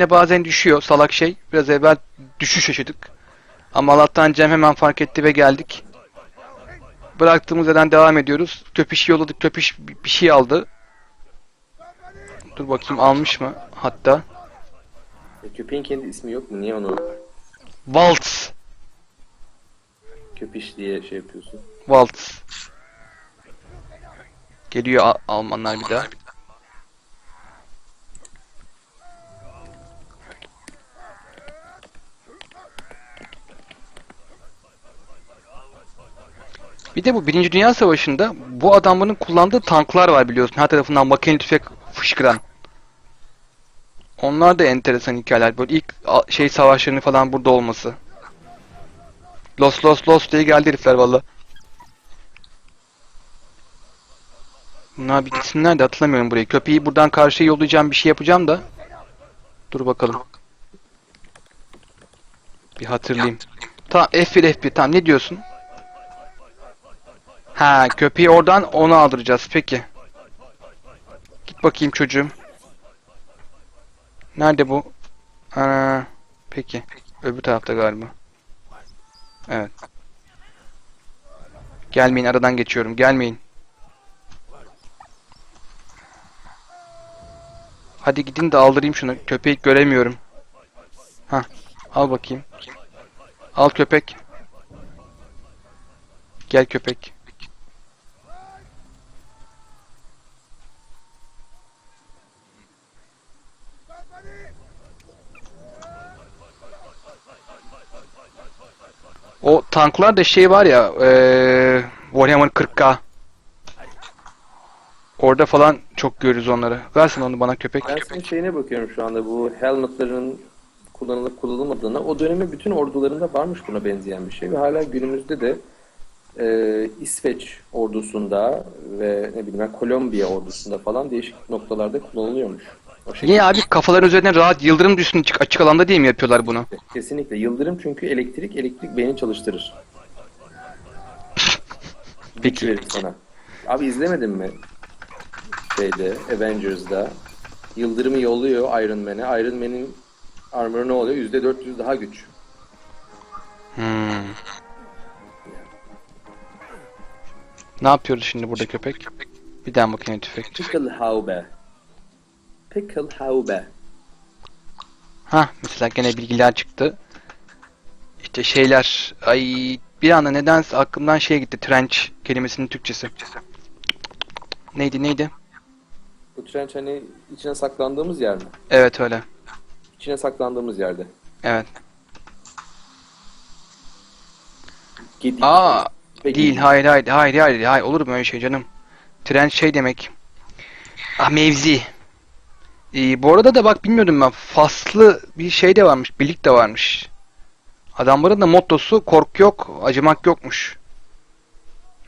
yine bazen düşüyor salak şey. Biraz evvel düşüş yaşadık. Ama Allah'tan Cem hemen fark etti ve geldik. Bıraktığımız yerden devam ediyoruz. Köpüş yolladık. Köpüş bir bir şey aldı. Dur bakayım almış mı? Hatta. E, köpeğin kendi ismi yok mu? Niye onu Waltz. köpiş diye şey yapıyorsun? Waltz. Geliyor Al- Almanlar bir daha. Bir de bu Birinci Dünya Savaşı'nda bu adamların kullandığı tanklar var biliyorsun. Her tarafından makineli tüfek fışkıran. Onlar da enteresan hikayeler. Böyle ilk şey savaşlarının falan burada olması. Los los los diye geldi herifler valla. Bunlar bir gitsinler de hatırlamıyorum burayı. Köpeği buradan karşıya yollayacağım bir şey yapacağım da. Dur bakalım. Bir hatırlayayım. Tamam F1 F1 tamam ne diyorsun? Ha köpeği oradan onu aldıracağız peki. Git bakayım çocuğum. Nerede bu? Ha, peki. Öbür tarafta galiba. Evet. Gelmeyin aradan geçiyorum gelmeyin. Hadi gidin de aldırayım şunu. Köpeği göremiyorum. Ha, al bakayım. Al köpek. Gel köpek. O tanklar da şey var ya, eee Warhammer 40K. Orada falan çok görürüz onları. Versin onu bana köpek. Ben senin şeyine bakıyorum şu anda bu helmetların kullanılıp kullanılmadığına. O dönemin bütün ordularında varmış buna benzeyen bir şey ve hala günümüzde de e, İsveç ordusunda ve ne bileyim Kolombiya ordusunda falan değişik noktalarda kullanılıyormuş. Niye abi kafaların üzerine rahat yıldırım düşsün açık, açık alanda diye mi yapıyorlar bunu? Kesinlikle. Yıldırım çünkü elektrik, elektrik beyni çalıştırır. Peki. Güç verir sana. Abi izlemedin mi? Şeyde, Avengers'da. Yıldırımı yolluyor Iron Man'e. Iron Man'in armor'ı ne oluyor? %400 daha güç. Hmm. Ne yapıyoruz şimdi burada köpek? Bir daha makine tüfek. Pickelhaube. Pickelhaube. Ha mesela gene bilgiler çıktı. İşte şeyler. Ay bir anda nedense aklımdan şey gitti. Trench kelimesinin Türkçesi. Neydi neydi? Bu trench hani içine saklandığımız yer mi? Evet öyle. İçine saklandığımız yerde. Evet. Git. Aa Peki. değil hayır hayır hayır hayır hayır olur mu öyle şey canım? Trench şey demek. Ah mevzi. Ee, bu arada da bak bilmiyordum ben. Faslı bir şey de varmış. Birlik de varmış. Adamların da mottosu korku yok, acımak yokmuş.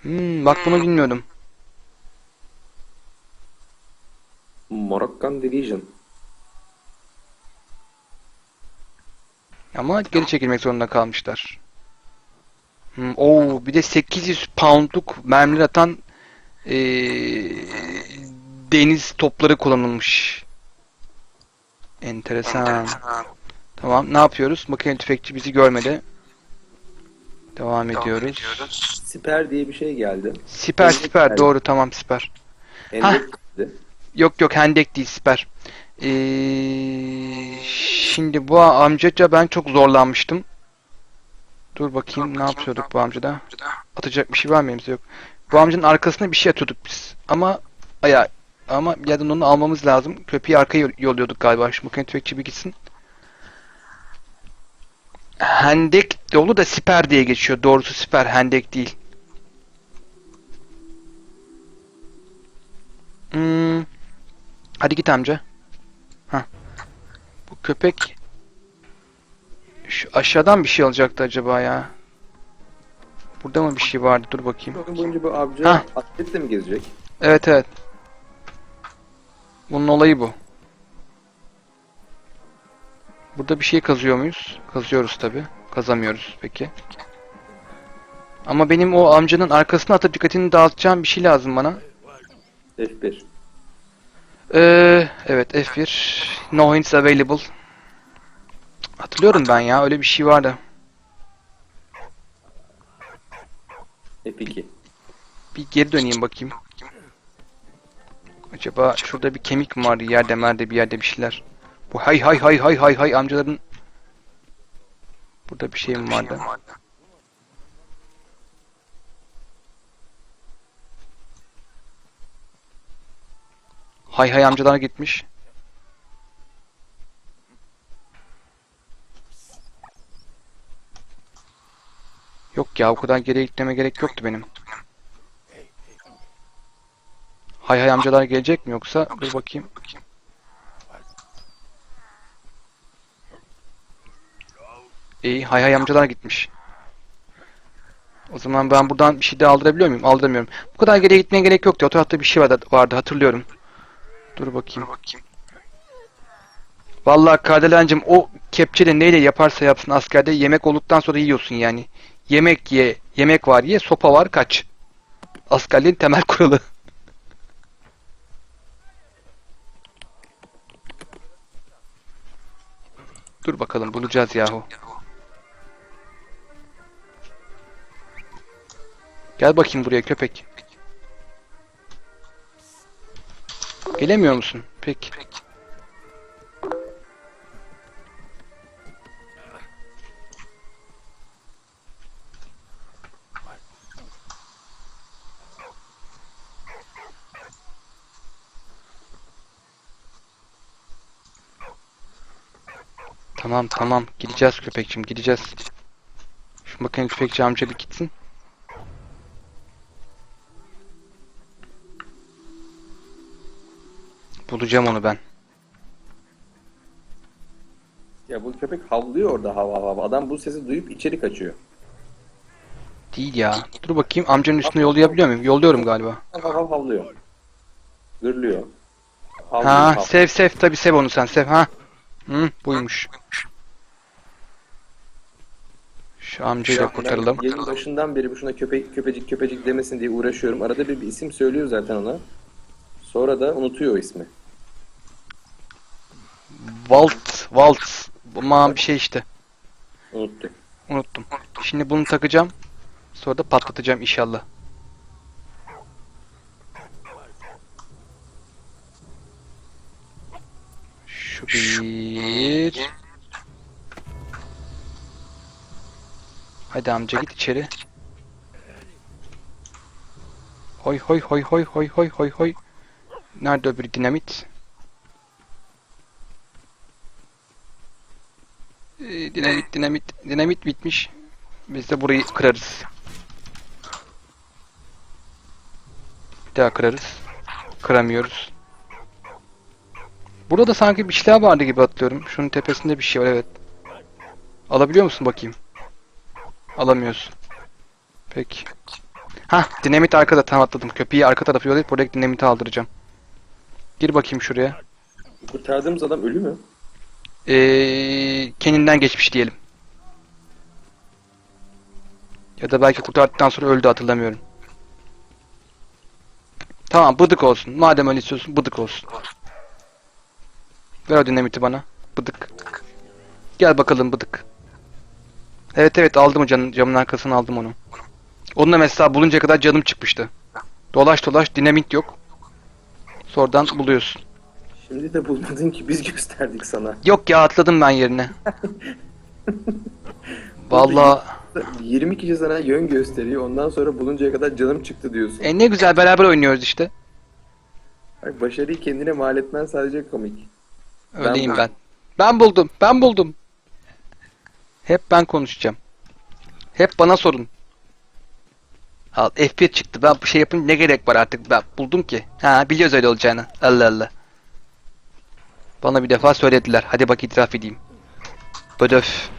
Hmm, bak bunu bilmiyordum. Moroccan Division. Ama geri çekilmek zorunda kalmışlar. Hmm, oo, bir de 800 poundluk mermiler atan ee, deniz topları kullanılmış. Enteresan. Tamam, ne yapıyoruz? Makine tüfekçi bizi görmedi. Devam ediyoruz. Siper diye bir şey geldi. Siper Hendek siper geldi. doğru tamam siper. Hendek geldi. Yok yok hendek değil siper. Ee, şimdi bu amcaca ben çok zorlanmıştım. Dur bakayım ne yapıyorduk bu amcada? Atacak bir şey var mı elimizde yok. Bu amcanın arkasına bir şey atıyorduk biz. Ama aya ama yerden onu almamız lazım. Köpeği arkaya yolluyorduk galiba. Şu makine tüfekçi bir gitsin. Hendek yolu da siper diye geçiyor. Doğrusu siper hendek değil. Hmm. Hadi git amca. Ha. Bu köpek şu aşağıdan bir şey alacaktı acaba ya. Burada mı bir şey vardı? Dur bakayım. Oyun boyunca bu avcı Ha. atletle mi gezecek? Evet evet. Bunun olayı bu. Burada bir şey kazıyor muyuz? Kazıyoruz tabi. Kazamıyoruz peki. Ama benim o amcanın arkasına atıp dikkatini dağıtacağım bir şey lazım bana. F1. Ee, evet F1. No hints available. Hatırlıyorum ben ya öyle bir şey vardı. F2. Bir geri döneyim bakayım. Acaba şurada bir kemik mi vardı yerde merde bir yerde bir şeyler. Bu hay hay hay hay hay hay amcaların Burada bir şey mi vardı? Hay hay amcalar gitmiş. Yok ya o kadar geriye gitmeme gerek yoktu benim. Hay hay amcalar gelecek mi yoksa dur bakayım. İyi hay hay amcalar gitmiş. O zaman ben buradan bir şey daha aldırabiliyor muyum? Aldıramıyorum. Bu kadar geriye gitmeye gerek yoktu. O tarafta bir şey vardı, vardı hatırlıyorum. Dur bakayım. Vallahi Kardelencim o kepçeyle neyle yaparsa yapsın askerde yemek olduktan sonra yiyorsun yani. Yemek ye, yemek var ye, sopa var kaç. Askerliğin temel kuralı. Dur bakalım bulacağız yahu. Gel bakayım buraya köpek. Gelemiyor musun? Peki. Tamam tamam gideceğiz köpekçim gideceğiz. Şu bakayım köpekçi amca bir gitsin. Bulacağım onu ben. Ya bu köpek havlıyor orada hava hava. Adam bu sesi duyup içeri kaçıyor. Değil ya. Dur bakayım amcanın üstüne yollayabiliyor muyum? Yolluyorum galiba. Hav hav hav havlıyor. Gırlıyor. Havlıyor, Ha havlıyor. sev sev tabi sev onu sen sev ha. Hı buymuş. Şu amcayı da kurtaralım. Yayın başından beri bu şuna köpek köpecik köpecik demesin diye uğraşıyorum. Arada bir, bir isim söylüyor zaten ona. Sonra da unutuyor o ismi. Walt Walt. Aman bir şey işte. Unuttu. Unuttum. Şimdi bunu takacağım. Sonra da patlatacağım inşallah. Şu bir. Hadi amca git içeri. Hoy hoy hoy hoy hoy hoy hoy hoy. Nerede öbür dinamit? Ee, dinamit dinamit dinamit bitmiş. Biz de burayı kırarız. Bir daha kırarız. Kıramıyoruz. Burada sanki bir şeyler vardı gibi hatırlıyorum. Şunun tepesinde bir şey var evet. Alabiliyor musun bakayım? Alamıyorsun. Peki. Ha, dinamit arkada tam atladım. Köpeği arka tarafı yollayıp buradaki dinamiti aldıracağım. Gir bakayım şuraya. Kurtardığımız adam ölü mü? Ee, kendinden geçmiş diyelim. Ya da belki kurtardıktan sonra öldü hatırlamıyorum. Tamam bıdık olsun. Madem öyle istiyorsun bıdık olsun. Ver o dinamiti bana. Bıdık. Gel bakalım bıdık. Evet evet aldım o canın, camın arkasına aldım onu. Onunla mesela buluncaya kadar canım çıkmıştı. Dolaş dolaş dinamit yok. Sonradan buluyorsun. Şimdi de bulmadın ki biz gösterdik sana. Yok ya atladım ben yerine. Vallahi 20 kişi sana yön gösteriyor. Ondan sonra buluncaya kadar canım çıktı diyorsun. e ne güzel beraber oynuyoruz işte. Bak başarıyı kendine mal etmen sadece komik. Öyleyim Ben- ben. Ben buldum. Ben buldum. Hep ben konuşacağım. Hep bana sorun. Al F1 çıktı. Ben bu şey yapınca ne gerek var artık? Ben buldum ki. Ha biliyoruz öyle olacağını. Allah Allah. Bana bir defa söylediler. Hadi bak itiraf edeyim. Bödöf.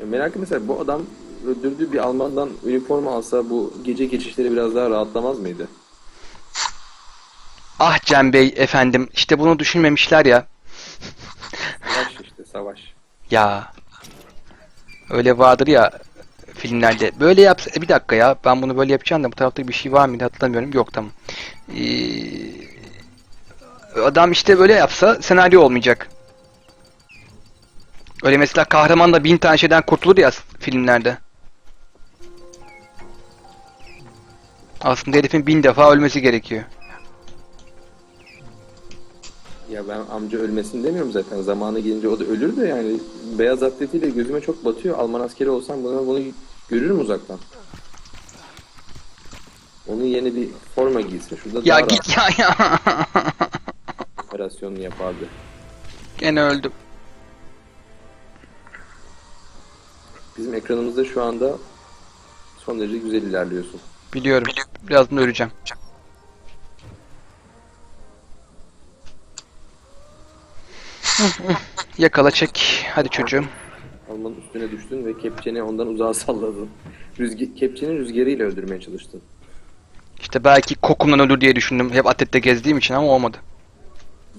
Ya merak mesela bu adam öldürdüğü bir Almandan üniforma alsa bu gece geçişleri biraz daha rahatlamaz mıydı? Ah Cem Bey efendim. İşte bunu düşünmemişler ya. Savaş işte savaş. Ya. Öyle vardır ya filmlerde. Böyle yapsa e, bir dakika ya ben bunu böyle yapacağım da bu tarafta bir şey var mıydı hatırlamıyorum. Yok tamam. Ee, adam işte böyle yapsa senaryo olmayacak. Öyle mesela kahraman da bin tane şeyden kurtulur ya filmlerde. Aslında herifin bin defa ölmesi gerekiyor. Ben amca ölmesin demiyorum zaten. Zamanı gelince o da ölür de yani beyaz atletiyle gözüme çok batıyor. Alman askeri olsam bunu, bunu görürüm uzaktan. Onun yerine bir forma giysin. Şurada Ya daha git ya ya. operasyonunu yapardı. Gene öldüm. Bizim ekranımızda şu anda son derece güzel ilerliyorsun. Biliyorum. Birazdan öleceğim. Yakala çek. Hadi çocuğum. Almanın üstüne düştün ve kepçeni ondan uzağa salladın. Rüzge kepçenin rüzgarıyla öldürmeye çalıştın. İşte belki kokumdan ölür diye düşündüm. Hep atlette gezdiğim için ama olmadı.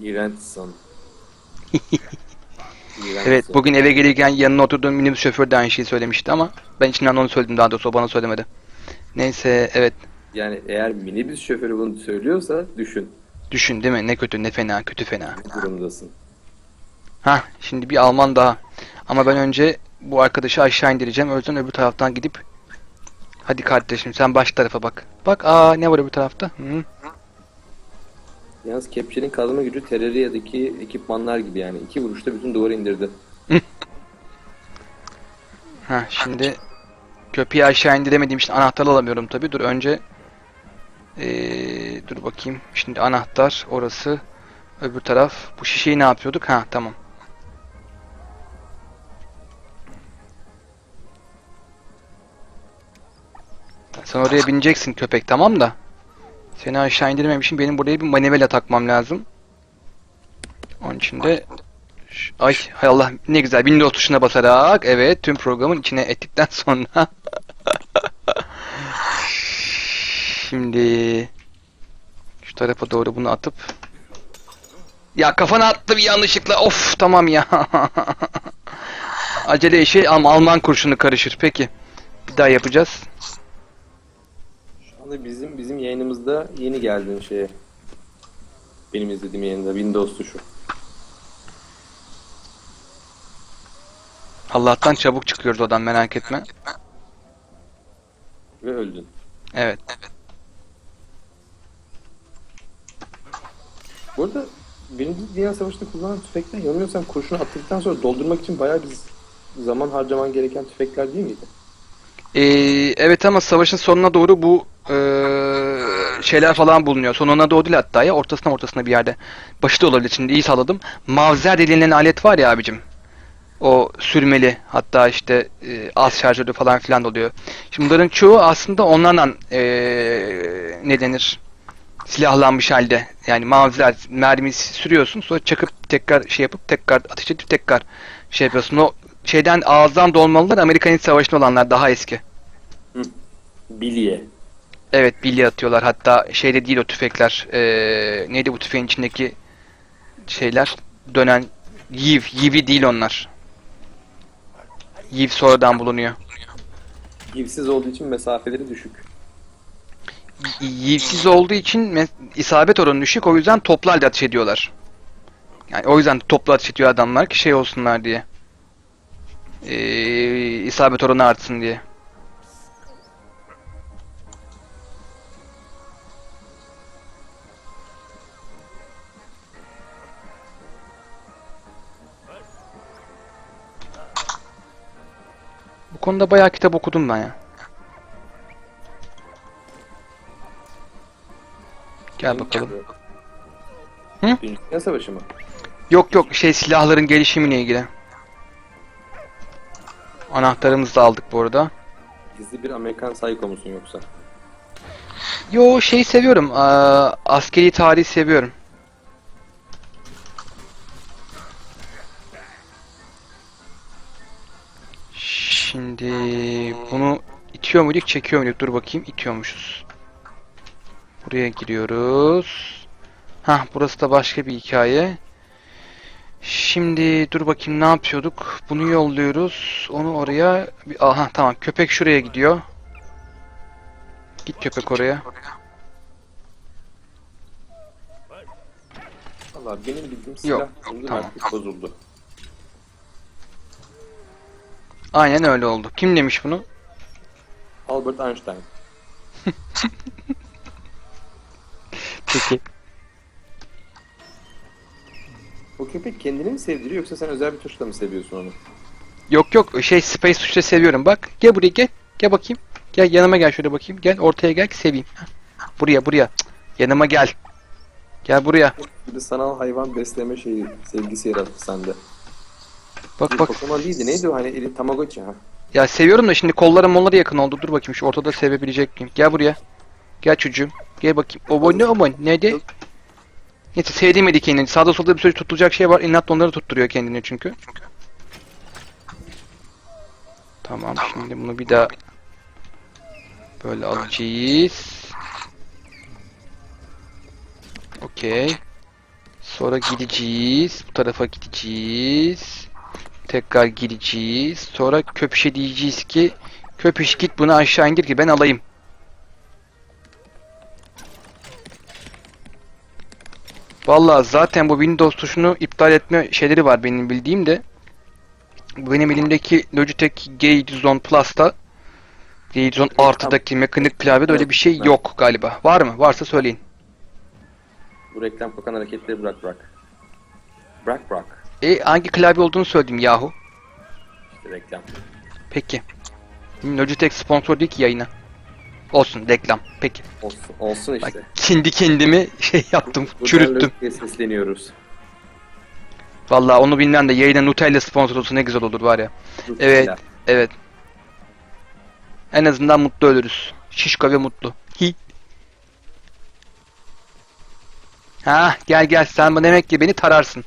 İğrençsin. Evet bugün eve gelirken yanına oturduğum minibüs şoförü de aynı şeyi söylemişti ama ben içinden onu söyledim daha doğrusu o bana söylemedi. Neyse evet Yani eğer minibüs şoförü bunu söylüyorsa düşün. düşün değil mi ne kötü ne fena kötü fena. Ne durumdasın? Ha şimdi bir Alman daha. Ama ben önce bu arkadaşı aşağı indireceğim. O yüzden öbür taraftan gidip Hadi kardeşim sen baş tarafa bak. Bak aa ne var öbür tarafta? Hı. Yalnız kepçenin kazma gücü Terraria'daki ekipmanlar gibi yani. iki vuruşta bütün duvarı indirdi. Ha şimdi köpeği aşağı indiremediğim için anahtarı alamıyorum tabi. Dur önce ee, dur bakayım. Şimdi anahtar orası. Öbür taraf. Bu şişeyi ne yapıyorduk? Ha tamam. Sen oraya bineceksin köpek tamam da. Seni aşağı indirmemişim. Benim buraya bir manivela takmam lazım. Onun için de Ay hay Allah ne güzel Windows tuşuna basarak evet tüm programın içine ettikten sonra şimdi şu tarafa doğru bunu atıp ya kafana attı bir yanlışlıkla of tamam ya acele işi ama Alman kurşunu karışır peki bir daha yapacağız Anda bizim bizim yayınımızda yeni geldin şeye. Benim izlediğim yayında Windows tuşu. Allah'tan çabuk çıkıyoruz odan merak etme Ve öldün. evet Bu arada Birinci Dünya Savaşı'nda kullanılan tüfekler yanılmıyorsam kurşunu attıktan sonra doldurmak için bayağı bir zaman harcaman gereken tüfekler değil miydi? Ee, evet ama savaşın sonuna doğru bu ee, şeyler falan bulunuyor. Sonuna doğru değil hatta ya ortasına ortasına bir yerde. Başı da olabilir şimdi iyi salladım. Mavzer denilen alet var ya abicim. O sürmeli hatta işte ee, az şarjörü falan filan oluyor. Şimdi bunların çoğu aslında onlarla ee, ne denir? Silahlanmış halde. Yani mavzer mermi sürüyorsun sonra çakıp tekrar şey yapıp tekrar ateş edip tekrar şey yapıyorsun. O şeyden ağızdan dolmalılar Amerikan İç Savaşı'nda olanlar daha eski. Bilye. Evet bilye atıyorlar. Hatta şeyde değil o tüfekler. Ee, neydi bu tüfeğin içindeki şeyler? Dönen yiv. Yivi değil onlar. Yiv sonradan bulunuyor. Givsiz olduğu için mesafeleri düşük. Yivsiz olduğu için isabet oranı düşük. O yüzden toplu halde ateş ediyorlar. Yani o yüzden toplu ateş ediyor adamlar ki şey olsunlar diye. Ee, isabet oranı artsın diye. Bu konuda bayağı kitap okudum ben ya. Gel bakalım. Hı? Dünya Savaşı mı? Yok yok şey silahların gelişimiyle ilgili. Anahtarımızı da aldık bu arada. Gizli bir Amerikan psycho musun yoksa? Yo şey seviyorum. aa, askeri tarihi seviyorum. Şimdi bunu itiyor muyduk, çekiyor muyduk? Dur bakayım. itiyormuşuz. Buraya giriyoruz. Hah, burası da başka bir hikaye. Şimdi dur bakayım ne yapıyorduk? Bunu yolluyoruz. Onu oraya. Aha tamam. Köpek şuraya gidiyor. Git köpek oraya. Valla benim bildiğim silah yok, konulu tamam. artık bozuldu. Aynen öyle oldu. Kim demiş bunu? Albert Einstein. Peki. O köpek kendini mi sevdiriyor yoksa sen özel bir tuşla mı seviyorsun onu? Yok yok şey Space tuşla seviyorum bak. Gel buraya gel. Gel bakayım. Gel yanıma gel şöyle bakayım. Gel ortaya gel ki seveyim. Buraya buraya. Cık, Yanıma gel. Gel buraya. Bir de sanal hayvan besleme şeyi, sevgisi yarattı sende. Bak bak. Pokemon değildi neydi o hani eli Tamagotchi ha? Ya seviyorum da şimdi kollarım mollara yakın oldu. Dur bakayım şu ortada sevebilecek miyim? Gel buraya. Gel çocuğum. Gel bakayım. O ne o Neydi? Neyse sevdiğim kendini. Sağda solda bir sürü tutulacak şey var. İnat onları tutturuyor kendini çünkü. Tamam şimdi bunu bir daha böyle alacağız. Okey. Sonra gideceğiz. Bu tarafa gideceğiz. Tekrar gideceğiz. Sonra köpüşe diyeceğiz ki köpüş git bunu aşağı indir ki ben alayım. Vallahi zaten bu Windows tuşunu iptal etme şeyleri var benim bildiğim de. Benim elimdeki Logitech G710 Plus'ta G710 artıdaki mekanik klavyede öyle bir şey yok galiba. Var mı? Varsa söyleyin. Bu reklam kokan hareketleri bırak bırak. Bırak bırak. E hangi klavye olduğunu söyledim yahu. İşte reklam. Peki. Logitech sponsor değil ki yayına. Olsun reklam. Peki. Olsun, olsun Bak işte. kendi kendimi şey yaptım, Buradan çürüttüm. Sesleniyoruz. Vallahi onu bilmem de yayına Nutella sponsor olsa ne güzel olur var ya. Evet. Nutella. Evet. En azından mutlu ölürüz. Şişko ve mutlu. Hi. Ha gel gel sen bana demek ki beni tararsın.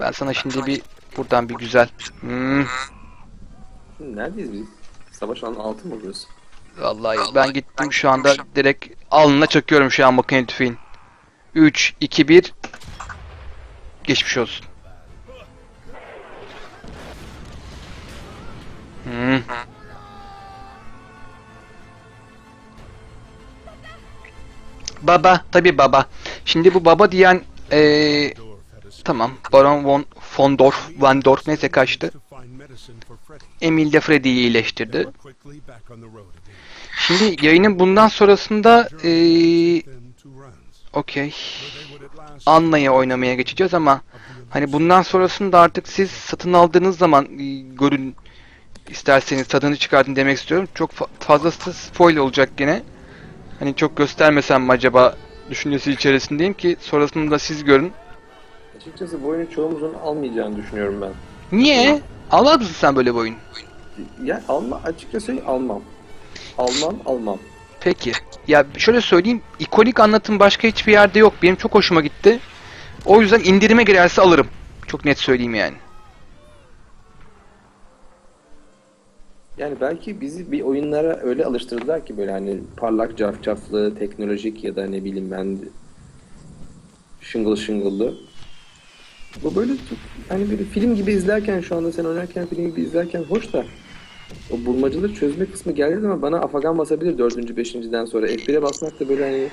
Ben sana şimdi bir buradan bir güzel. Hmm, neredeyiz biz? Savaş alanı altı mı burası? Vallahi ben gittim şu anda direkt alnına çakıyorum şu an makine tüfeğin. 3 2 1 Geçmiş olsun. Hmm. Baba, tabi baba. Şimdi bu baba diyen eee tamam. Baron von von Dorf, Van Dorf neyse kaçtı. Emil de Freddy'yi iyileştirdi. Şimdi yayının bundan sonrasında eee okey. Anna'ya oynamaya geçeceğiz ama hani bundan sonrasında artık siz satın aldığınız zaman e, görün isterseniz tadını çıkartın demek istiyorum. Çok fa- fazlası spoiler olacak gene. Hani çok göstermesem mi acaba düşüncesi içerisindeyim ki sonrasında siz görün. Açıkçası bu oyunu çoğumuzun almayacağını düşünüyorum ben. Niye? Almaz mısın sen böyle bir oyun? Ya alma açıkçası almam. Almam almam. Peki. Ya şöyle söyleyeyim. ikonik anlatım başka hiçbir yerde yok. Benim çok hoşuma gitti. O yüzden indirime girerse alırım. Çok net söyleyeyim yani. Yani belki bizi bir oyunlara öyle alıştırdılar ki böyle hani parlak cafcaflı, teknolojik ya da ne bileyim ben şıngıl şıngıllı. Bu böyle hani böyle film gibi izlerken şu anda sen oynarken film gibi izlerken hoş da o bulmacaları çözme kısmı geldiği zaman bana afagan basabilir dördüncü, beşinciden sonra. F1'e basmak da böyle hani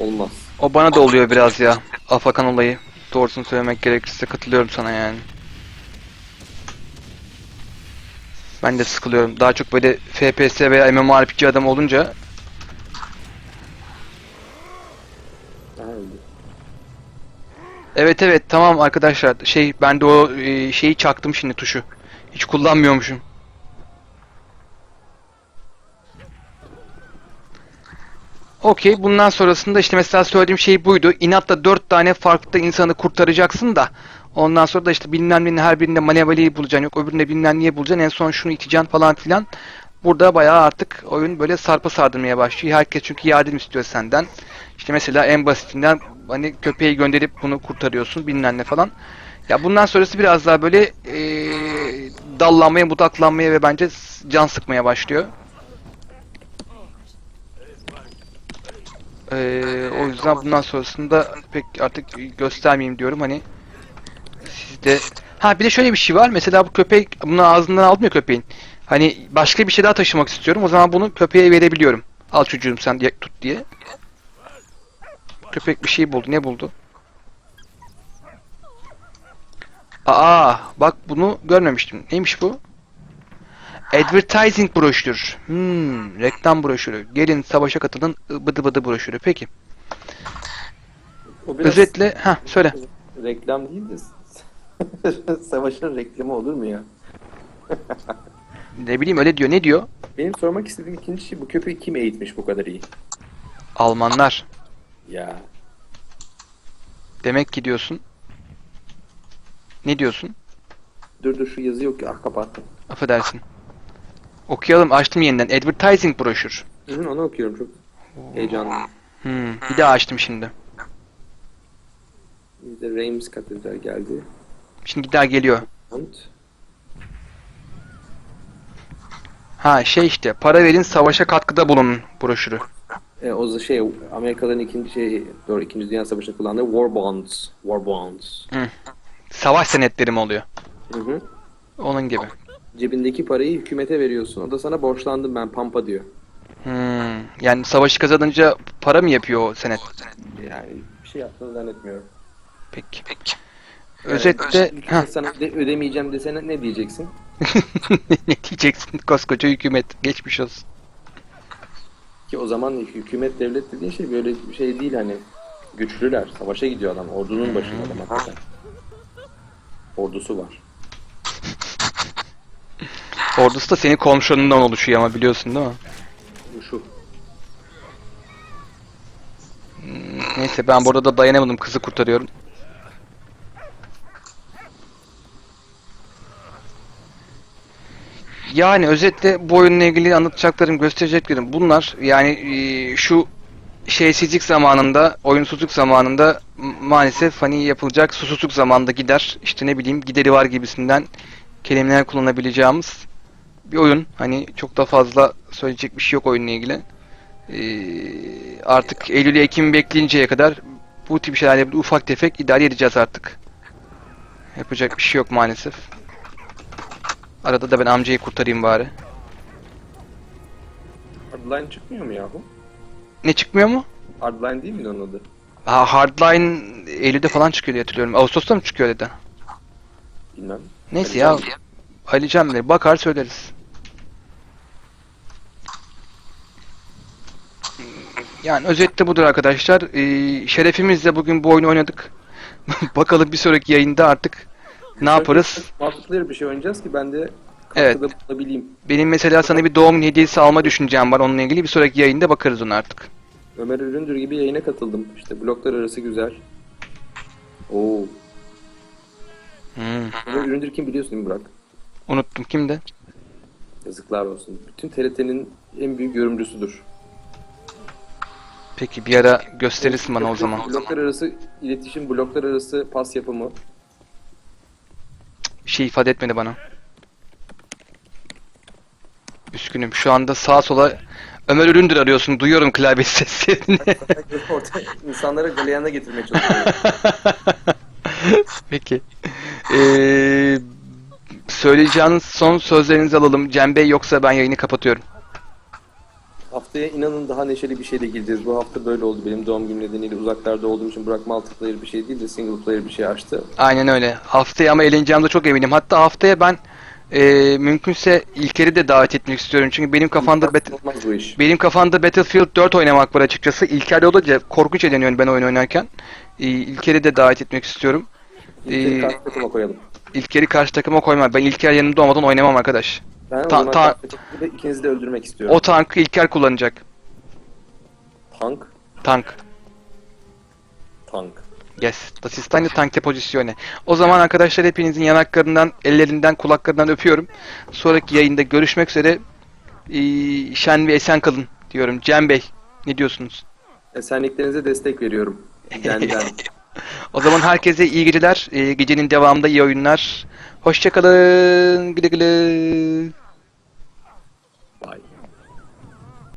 olmaz. O bana da oluyor biraz ya. Afakan olayı. Doğrusunu söylemek gerekirse katılıyorum sana yani. Ben de sıkılıyorum. Daha çok böyle FPS veya MMORPG adam olunca. Evet evet tamam arkadaşlar. Şey ben de o e, şeyi çaktım şimdi tuşu. Hiç kullanmıyormuşum. Okey bundan sonrasında işte mesela söylediğim şey buydu. İnatla dört tane farklı insanı kurtaracaksın da ondan sonra da işte bilmem neyin her birinde manevrayı bulacaksın yok öbüründe bilmem niye bulacaksın en son şunu iteceksin falan filan. Burada bayağı artık oyun böyle sarpa sardırmaya başlıyor. Herkes çünkü yardım istiyor senden. İşte mesela en basitinden hani köpeği gönderip bunu kurtarıyorsun bilmem ne falan. Ya bundan sonrası biraz daha böyle eee dallanmaya, budaklanmaya ve bence can sıkmaya başlıyor. Eee, o yüzden bundan sonrasında pek artık göstermeyeyim diyorum. Hani siz de ha bir de şöyle bir şey var. Mesela bu köpek bunu ağzından aldım ya köpeğin. Hani başka bir şey daha taşımak istiyorum. O zaman bunu köpeğe verebiliyorum. Al çocuğum sen diye tut diye. Köpek bir şey buldu. Ne buldu Aa, bak bunu görmemiştim. Neymiş bu? Advertising broşür. Hmm, reklam broşürü. Gelin savaşa katılın bıdı bıdı broşürü. Peki. O biraz Özetle, ha söyle. reklam değil de savaşın reklamı olur mu ya? Ne bileyim öyle diyor. Ne diyor? Benim sormak istediğim ikinci şey bu köpeği kim eğitmiş bu kadar iyi? Almanlar. Ya Demek ki diyorsun. Ne diyorsun? dur dur şu yazı yok ki ah kapattım. Affedersin. Okuyalım. Açtım yeniden. Advertising broşür. Hı hı, onu okuyorum çok heyecanlıyım. Hmm, bir daha açtım şimdi. Bir de Reims Katedral geldi. Şimdi bir daha geliyor. Ha şey işte. Para verin savaşa katkıda bulunun broşürü. E, o da şey Amerikalıların ikinci şey doğru ikinci Dünya Savaşı'nda kullandığı war bonds. War bonds. Savaş senetleri mi oluyor? Hı hı. Onun gibi. Cebindeki parayı hükümete veriyorsun. O da sana borçlandım ben pampa diyor. Hmm, yani savaşı kazanınca para mı yapıyor o senet? Yani bir şey yaptığını zannetmiyorum. Peki. Yani Özette ha sana de- ödemeyeceğim desene ne diyeceksin? ne diyeceksin koskoca hükümet geçmiş olsun. Ki o zaman hükümet devlet dediğin şey böyle bir şey değil hani. Güçlüler. Savaşa gidiyor adam. Ordunun başında adam hakikaten. Ordusu var. Ordusu da senin komşunundan oluşuyor ama biliyorsun değil mi? Şu. Neyse ben burada da dayanamadım kızı kurtarıyorum. Yani özetle bu oyunla ilgili anlatacaklarım, göstereceklerim bunlar. Yani e, şu şeysizlik zamanında, oyunsuzluk zamanında maalesef hani yapılacak susuzluk zamanında gider. İşte ne bileyim gideri var gibisinden kelimeler kullanabileceğimiz bir oyun. Hani çok da fazla söyleyecek bir şey yok oyunla ilgili. Ee, artık Eylül Ekim bekleyinceye kadar bu tip şeylerle ufak tefek idare edeceğiz artık. Yapacak bir şey yok maalesef. Arada da ben amcayı kurtarayım bari. Hardline çıkmıyor mu yahu? Ne çıkmıyor mu? Hardline değil mi onun adı? Ha, Hardline Eylül'de falan çıkıyor diye hatırlıyorum. Ağustos'ta mı çıkıyor dedi. Bilmem. Neyse ya. Ali Can Bey bakar söyleriz. Yani özetle budur arkadaşlar. Ee, şerefimizle bugün bu oyunu oynadık. Bakalım bir sonraki yayında artık ne yaparız? Multiplayer bir şey oynayacağız ki ben de Evet. katkıda bulunabileyim. Benim mesela sana bir doğum hediyesi alma düşüncem var. Onunla ilgili bir sonraki yayında bakarız ona artık. Ömer Üründür gibi yayına katıldım. İşte bloklar arası güzel. Oo. Hmm, Ömer Üründür kim biliyorsun değil mi Burak? unuttum kimdi? Yazıklar olsun. Bütün TRT'nin en büyük yorumcusudur. Peki bir ara gösterirsin bana o zaman. Bloklar arası iletişim, bloklar arası pas yapımı. Bir şey ifade etmedi bana. Üzgünüm. Şu anda sağa sola Ömer Üründür arıyorsun. Duyuyorum klavye seslerini. İnsanları galeyana getirmeye çalışıyorum. Peki. Ee, söyleyeceğiniz son sözlerinizi alalım. Cem Bey yoksa ben yayını kapatıyorum. Haftaya inanın daha neşeli bir şeyle gireceğiz. Bu hafta böyle oldu. Benim doğum günü nedeniyle uzaklarda olduğum için Burak multiplayer bir şey değil de single player bir şey açtı. Aynen öyle. Haftaya ama eğleneceğimde çok eminim. Hatta haftaya ben e, mümkünse İlker'i de davet etmek istiyorum. Çünkü benim kafamda bet- Olmaz bu iş. benim kafamda Battlefield 4 oynamak var açıkçası. İlker'le olunca korkunç eğleniyorum ben oyun oynarken. E, İlker'i de davet etmek istiyorum. İlkleri Ee, karşı takıma koyalım. İlker'i karşı takıma koymam. Ben İlker yanımda olmadan oynamam arkadaş. Ben Ta- ta- ikinizi de öldürmek istiyorum. O tankı İlker kullanacak. Tank, Tank. tank. Yes. Das ist eine Tankte Posizione. O zaman arkadaşlar hepinizin yanaklarından, ellerinden, kulaklarından öpüyorum. Sonraki yayında görüşmek üzere. Ee, şen ve esen kalın diyorum. Cem Bey ne diyorsunuz? Esenliklerinize destek veriyorum. Benden. O zaman herkese iyi geceler. Ee, gecenin devamında iyi oyunlar. Hoşçakalın. Güle güle.